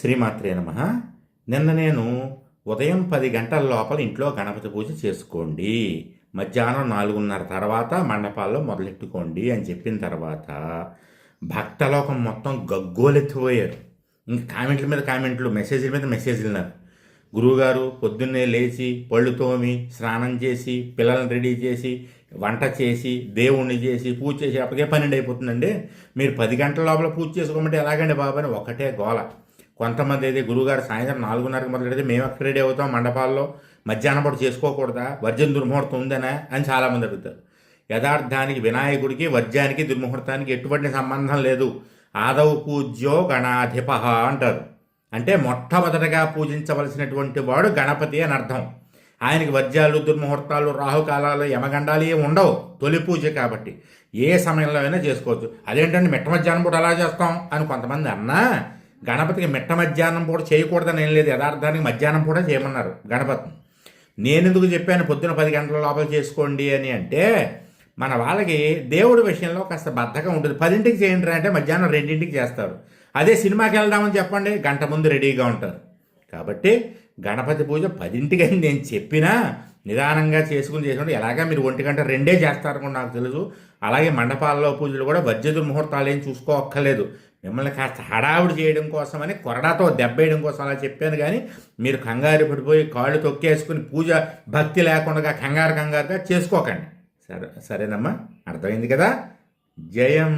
శ్రీమాత్రే నమ. నిన్న నేను ఉదయం పది గంటల లోపల ఇంట్లో గణపతి పూజ చేసుకోండి. మధ్యాహ్నం నాలుగున్నర తర్వాత మండపాల్లో మొదలెట్టుకోండి అని చెప్పిన తర్వాత భక్తలోకం మొత్తం గగ్గోలెత్తిపోయారు. ఇంక కామెంట్ల మీద కామెంట్లు మెసేజ్ల మీద మెసేజ్లు నాకు. గురువుగారు పొద్దున్నే లేచి పళ్ళు తోమి స్నానం చేసి పిల్లల్ని రెడీ చేసి వంట చేసి దేవుణ్ణి చేసి పూజ చేసి అప్పటికే పన్నెండు అయిపోతుందండి. మీరు పది గంటల లోపల పూజ చేసుకోమంటే ఎలాగండి బాబు అని ఒకటే గోల. కొంతమంది అయితే గురువుగారు సాయంత్రం నాలుగున్నరకు మొదలెడితే మేము ఎక్కడ రెడీ అవుతాం మండపాల్లో. మధ్యాహ్నం పూట చేసుకోకూడదా? వర్జం దుర్ముహూర్తం ఉందనే అని చాలామంది అడుగుతారు. యథార్థానికి వినాయకుడికి వర్జానికి దుర్ముహూర్తానికి ఎటువంటి సంబంధం లేదు. ఆదవు పూజ్యో గణాధిప అంటారు. అంటే మొట్టమొదటగా పూజించవలసినటువంటి వాడు గణపతి అని అర్థం. ఆయనకి వజ్రాలు దుర్ముహూర్తాలు రాహుకాలాలు యమగండాలు ఏమి ఉండవు. తొలి పూజ కాబట్టి ఏ సమయంలో అయినా చేసుకోవచ్చు. అదేంటంటే మిట్ట మధ్యాహ్నం పూట అలా చేస్తాం అని కొంతమంది అన్నా గణపతికి మిట్ట మధ్యాహ్నం పూట చేయకూడదని ఏం లేదు యథార్థానికి మధ్యాహ్నం పూట చేయమన్నారు గణపతిని. నేను ఎందుకు చెప్పాను పొద్దున పది గంటల లోపల చేసుకోండి అని అంటే మన వాళ్ళకి దేవుడి విషయంలో కాస్త బద్ధకం ఉంటుంది. పదింటికి చేయండి అంటే మధ్యాహ్నం రెండింటికి చేస్తారు. అదే సినిమాకి వెళ్దామని చెప్పండి గంట ముందు రెడీగా ఉంటారు. కాబట్టి గణపతి పూజ పదింటికి అని నేను చెప్పినా నిదానంగా చేసుకుని చేసుకుంటే ఎలాగా మీరు ఒంటి గంట రెండే చేస్తారని నాకు తెలుసు. అలాగే మండపాల్లో పూజలు కూడా వజ్రదు ముహూర్తాలు ఏం చూసుకోక్కర్లేదు. మిమ్మల్ని కాస్త హడావుడి చేయడం కోసమని కొరడాతో దెబ్బేయడం కోసం అలా చెప్పాను కానీ మీరు కంగారు పడిపోయి కాళ్ళు తొక్కేసుకుని పూజ భక్తి లేకుండా కంగారు కంగారుగా చేసుకోకండి. సరే సరేనమ్మా అర్థమైంది కదా? జయం.